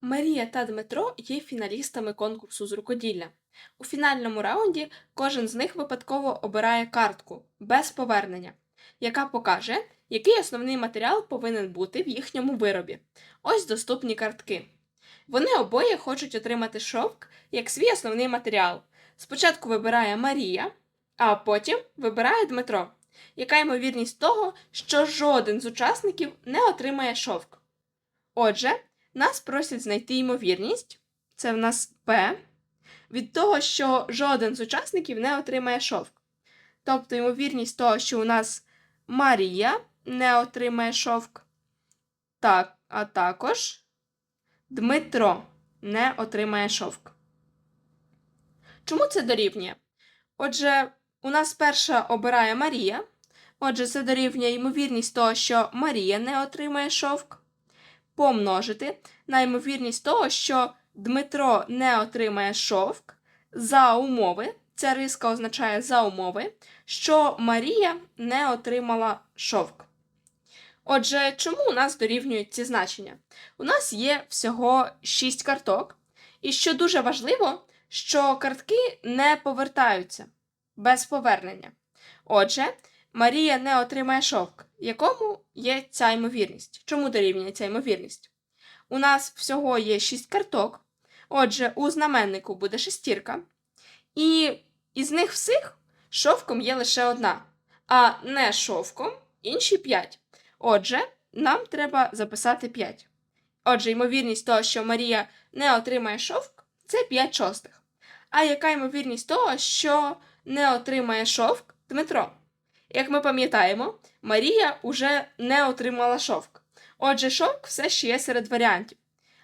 Марія та Дмитро є фіналістами конкурсу з рукоділля. У фінальному раунді кожен з них випадково обирає картку без повернення, яка покаже, який основний матеріал повинен бути в їхньому виробі. Ось доступні картки. Вони обоє хочуть отримати шовк як свій основний матеріал. Спочатку вибирає Марія, а потім вибирає Дмитро. Яка ймовірність того, що жоден з учасників не отримає шовк? Отже, нас просять знайти ймовірність, це в нас П, від того, що жоден з учасників не отримає шовк. Тобто ймовірність того, що у нас Марія не отримає шовк, так, а також Дмитро не отримає шовк. Чому це дорівнює? Отже, у нас перша обирає Марія. Отже, це дорівнює ймовірність того, що Марія не отримає шовк помножити на ймовірність того, що Дмитро не отримає шовк за умови. Ця риска означає за умови, що Марія не отримала шовк. Отже, чому у нас дорівнюють ці значення? У нас є всього 6 карток, і що дуже важливо, що картки не повертаються без повернення. Отже, Марія не отримає шовк, якому є ця ймовірність. Чому дорівнює ця ймовірність? У нас всього є 6 карток. Отже, у знаменнику буде шестірка. І із них всіх шовком є лише одна, а не шовком інші 5. Отже, нам треба записати 5. Отже, ймовірність того, що Марія не отримає шовк, це 5 шостих. А яка ймовірність того, що не отримає шовк Дмитро? Як ми пам'ятаємо, Марія уже не отримала шовк. Отже, шовк все ще є серед варіантів.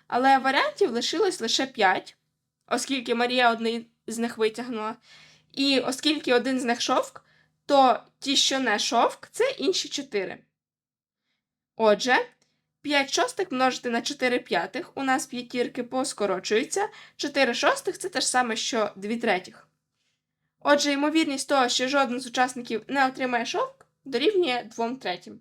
Але варіантів лишилось лише 5, оскільки Марія один з них витягнула. І оскільки один з них шовк, то ті, що не шовк, це інші 4. Отже, 5 шостих множити на 4 п'ятих, у нас п'ятірки поскорочуються, 4 шостих це те ж саме, що 2 третіх. Отже, ймовірність того, що жоден з учасників не отримає шовк, дорівнює 2 третім.